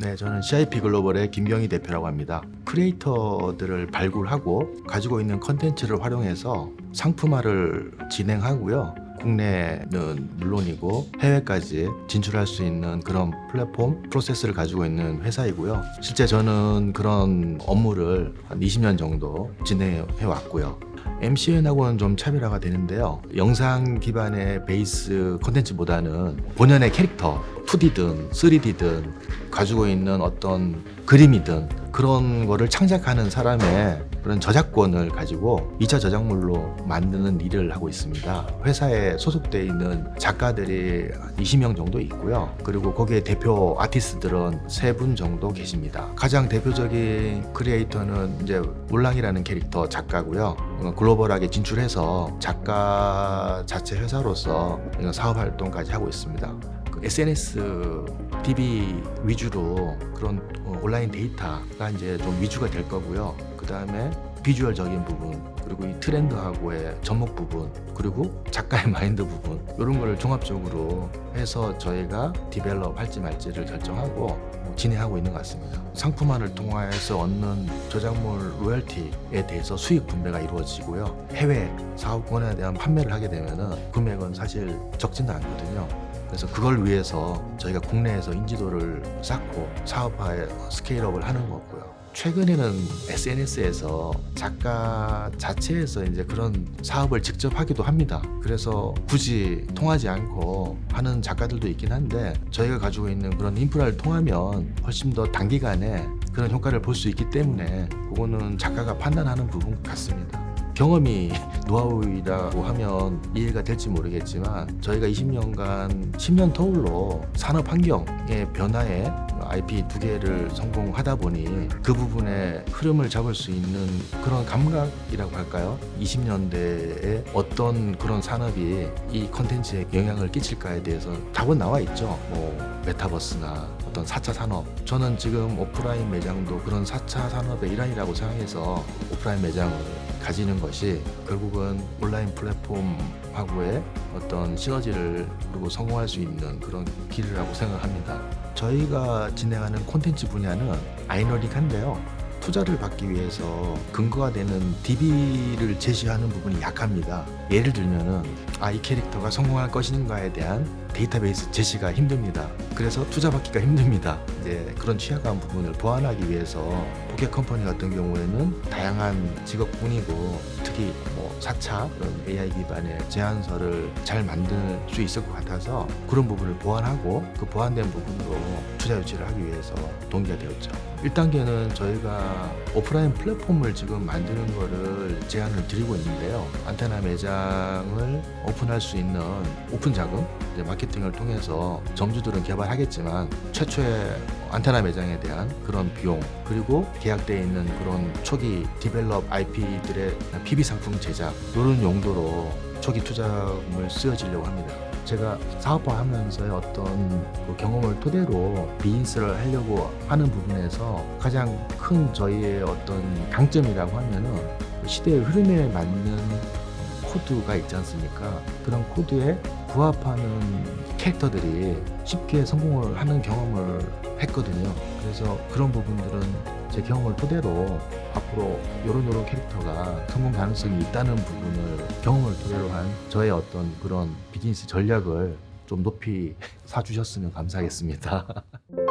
네, 저는 CIP 글로벌의 김경희 대표라고 합니다. 크리에이터들을 발굴하고 가지고 있는 컨텐츠를 활용해서 상품화를 진행하고요. 국내는 물론이고 해외까지 진출할 수 있는 그런 플랫폼 프로세스를 가지고 있는 회사이고요. 실제 저는 그런 업무를 한 20년 정도 진행해 왔고요. MCN하고는 좀 차별화가 되는데요. 영상 기반의 베이스 콘텐츠보다는 본연의 캐릭터, 2D든 3D든 가지고 있는 어떤 그림이든 그런 거를 창작하는 사람의 그런 저작권을 가지고 2차 저작물로 만드는 일을 하고 있습니다. 회사에 소속돼 있는 작가들이 20명 정도 있고요. 그리고 거기에 대표 아티스트들은 3분 정도 계십니다. 가장 대표적인 크리에이터는 이제 울랑이라는 캐릭터 작가고요. 글로벌하게 진출해서 작가 자체 회사로서 사업 활동까지 하고 있습니다. 그 SNS, DB 위주로 그런 어, 온라인 데이터가 이제 좀 위주가 될 거고요. 그 다음에 비주얼적인 부분, 그리고 이 트렌드하고의 접목 부분, 그리고 작가의 마인드 부분 이런 거를 종합적으로 해서 저희가 디벨롭 할지 말지를 결정하고 뭐 진행하고 있는 것 같습니다. 상품화를 통해서 얻는 저작물 로열티에 대해서 수익 분배가 이루어지고요. 해외 사업권에 대한 판매를 하게 되면은 금액은 사실 적지는 않거든요. 그래서 그걸 위해서 저희가 국내에서 인지도를 쌓고 사업화에 스케일업을 하는 거고요. 최근에는 SNS에서 작가 자체에서 이제 그런 사업을 직접 하기도 합니다. 그래서 굳이 통하지 않고 하는 작가들도 있긴 한데 저희가 가지고 있는 그런 인프라를 통하면 훨씬 더 단기간에 그런 효과를 볼 수 있기 때문에 그거는 작가가 판단하는 부분 같습니다. 경험이 노하우이라고 하면 이해가 될지 모르겠지만 저희가 20년간 10년 터울로 산업 환경의 변화에 IP 두 개를 성공하다 보니 그 부분에 흐름을 잡을 수 있는 그런 감각이라고 할까요? 20년대에 어떤 그런 산업이 이 컨텐츠에 영향을 끼칠까에 대해서 답은 나와 있죠. 뭐 메타버스나 어떤 4차 산업. 저는 지금 오프라인 매장도 그런 4차 산업의 일환이라고 생각해서 오프라인 매장을 가지는 것이 결국은 온라인 플랫폼하고의 어떤 시너지를 그리고 성공할 수 있는 그런 길이라고 생각합니다. 저희가 진행하는 콘텐츠 분야는 아이너릭한데요. 투자를 받기 위해서 근거가 되는 DB를 제시하는 부분이 약합니다. 예를 들면은 아 이 캐릭터가 성공할 것인가에 대한 데이터베이스 제시가 힘듭니다. 그래서 투자 받기가 힘듭니다. 이제 그런 취약한 부분을 보완하기 위해서 포켓 컴퍼니 같은 경우에는 다양한 직업군이고 특히 뭐 4차 그런 AI 기반의 제안서를 잘 만들 수 있을 것 같아서 그런 부분을 보완하고 그 보완된 부분으로 투자 유치를 하기 위해서 동기가 되었죠. 1단계는 저희가 오프라인 플랫폼을 지금 만드는 거를 제안을 드리고 있는데요. 안테나 매장을 오픈할 수 있는 오픈 자금, 마케팅을 통해서 점주들은 개발하겠지만 최초의 안테나 매장에 대한 그런 비용 그리고 계약되어 있는 그런 초기 디벨롭 IP들의 PB 상품 제작 이런 용도로 초기 투자금을 쓰여지려고 합니다. 제가 사업화하면서의 어떤 그 경험을 토대로 비즈니스를 하려고 하는 부분에서 가장 큰 저희의 어떤 강점이라고 하면은 시대의 흐름에 맞는 코드가 있지 않습니까? 그런 코드에 부합하는 캐릭터들이 쉽게 성공을 하는 경험을 했거든요. 그래서 그런 부분들은 제 경험을 토대로 앞으로 요런 요런 캐릭터가 성공 가능성이 있다는 부분을 경험을 토대로 한 저의 어떤 그런 비즈니스 전략을 좀 높이 사주셨으면 감사하겠습니다.